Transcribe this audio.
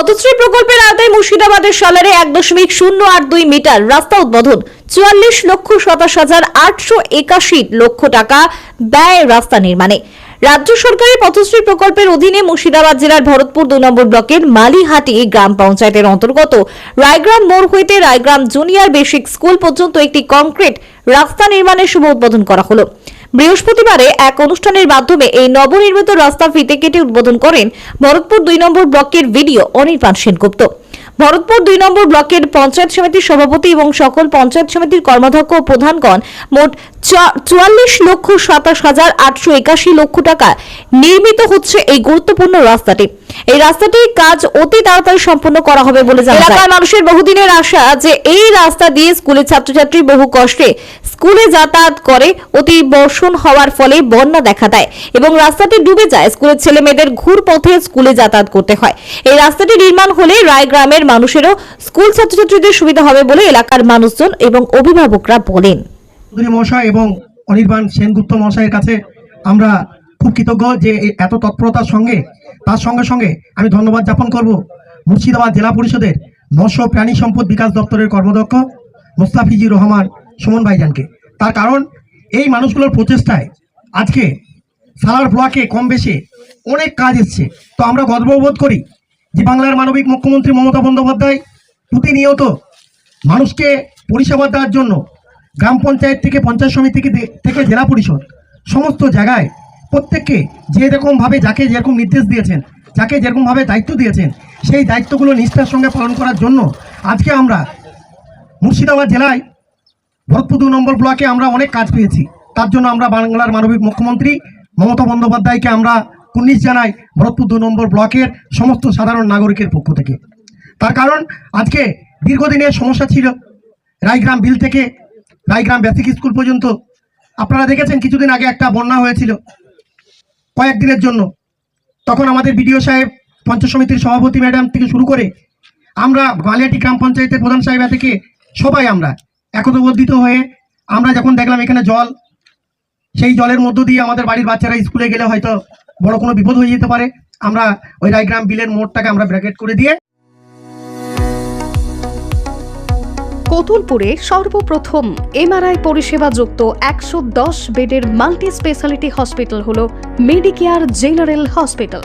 পথশ্রী প্রকল্পের আওতায় মুর্শিদাবাদের সালারে এক দশমিক শূন্য আট দুই মিটার রাস্তা উদ্বোধন। চুয়াল্লিশ লক্ষ সাতাশ হাজার আটশো একাশি লক্ষ টাকা ব্যয় রাস্তা নির্মাণে। রাজ্য সরকারের পথশ্রী প্রকল্পের অধীনে মুর্শিদাবাদ জেলার ভরতপুর দুই নম্বর ব্লকের মালিহাটি গ্রাম পঞ্চায়েতের অন্তর্গত রায়গ্রাম মোড় হইতে রায়গ্রাম জুনিয়র বেসিক স্কুল পর্যন্ত একটি কংক্রিট রাস্তা নির্মাণের শুভ উদ্বোধন করা হলো। বৃহস্পতিবারে এক অনুষ্ঠানের মাধ্যমে এই নবনির্মিত রাস্তা ফিতে কেটে উদ্বোধন করেন ভরতপুর দুই নম্বর ব্লকের ভিডিও অনির্বাণ সেনগুপ্ত। ভরতপুর দুই নম্বর ব্লকের পঞ্চায়েত সমিতির সভাপতি এবং সকল পঞ্চায়েত সমিতির কর্মাধ্যক্ষ ও প্রধানগণ মোট চুয়াল্লিশ লক্ষ সাতাশ হাজার আটশো একাশি লক্ষ টাকা নির্মিত হচ্ছে এই গুরুত্বপূর্ণ রাস্তাটি। এই রাস্তাটির কাজ অতি তাড়াতাড়ি সম্পন্ন করা হবে বলে জানা এলাকার মানুষের বহুদিনের আশা যে এই রাস্তা দিয়ে স্কুলের ছাত্রছাত্রী বহু কষ্টে স্কুলে যাতায়াত করে অতি বর্ষণ হওয়ার ফলে বন্যা দেখা দেয় এবং রাস্তাটি ডুবে যায়। স্কুলের ছেলে মেয়েদের ঘুর পথে স্কুলে যাতায়াত করতে হয়। এই রাস্তাটি নির্মাণ হলে রায়গ্রামের মানুষেরও স্কুল ছাত্রছাত্রীদের সুবিধা হবে বলে এলাকার মানুষজন এবং অভিভাবকরা বলেন। মহাশয় এবং অনির্বাণ সেনগুপ্ত মহাশয়ের কাছে আমরা খুব কৃতজ্ঞ যে এত তৎপরতার সঙ্গে, তার সঙ্গে সঙ্গে আমি ধন্যবাদ জ্ঞাপন করব মুর্শিদাবাদ জেলা পরিষদের মৎস্য প্রাণী সম্পদ বিকাশ দপ্তরের কর্মদক্ষ মোস্তাফিজুর রহমান সুমন ভাইজানকে। তার কারণ, এই মানুষগুলোর প্রচেষ্টায় আজকে সালার ব্লকে কম বেশি অনেক কাজ এসছে। তো আমরা গর্ববোধ করি যে বাংলার মানবিক মুখ্যমন্ত্রী মমতা বন্দ্যোপাধ্যায় প্রতিনিয়ত মানুষকে পরিষেবা দেওয়ার জন্য গ্রাম পঞ্চায়েত থেকে পঞ্চায়েত সমিতি থেকে থেকে জেলা পরিষদ সমস্ত জায়গায় প্রত্যেককে যে রকমভাবে যাকে যেরকম নির্দেশ দিয়েছেন, যাকে যেরকমভাবে দায়িত্ব দিয়েছেন, সেই দায়িত্বগুলো নিষ্ঠার সঙ্গে পালন করার জন্য আজকে আমরা মুর্শিদাবাদ জেলায় ভরতপুর দু নম্বর ব্লকে আমরা অনেক কাজ পেয়েছি। তার জন্য আমরা বাংলার মানবিক মুখ্যমন্ত্রী মমতা বন্দ্যোপাধ্যায়কে আমরা কুন্নিশ জানাই ভরতপুর দু নম্বর ব্লকের সমস্ত সাধারণ নাগরিকের পক্ষ থেকে। তার কারণ, আজকে দীর্ঘদিনের সমস্যা ছিল রায়গ্রাম বিল থেকে, রায়গ্রাম বেসিক স্কুল পর্যন্ত। আপনারা দেখেছেন, কিছুদিন আগে একটা বন্যা হয়েছিল কয়েকদিনের জন্য। তখন আমাদের বিডিও সাহেব, পঞ্চায়েত সমিতির সভাপতি ম্যাডাম থেকে শুরু করে আমরা বালিয়াটি গ্রাম পঞ্চায়েতের প্রধান সাহেব থেকে সবাই আমরা একতাবদ্ধিত হয়ে আমরা যখন দেখলাম এখানে জল, সেই জলের মধ্য দিয়ে আমাদের বাড়ির বাচ্চারা স্কুলে গেলে হয়তো বড় কোনো বিপদ হয়ে যেতে পারে। আমরা ওই রায়গ্রাম বিলের মোড়টাকে আমরা ব্র্যাকেট করে দিয়ে কতুলপুরে সর্বপ্রথম এমআরআই পরিষেবা যুক্ত একশো দশ বেডের মাল্টি স্পেশালিটি হসপিটাল হল মেডিকেয়ার জেনারেল হসপিটাল।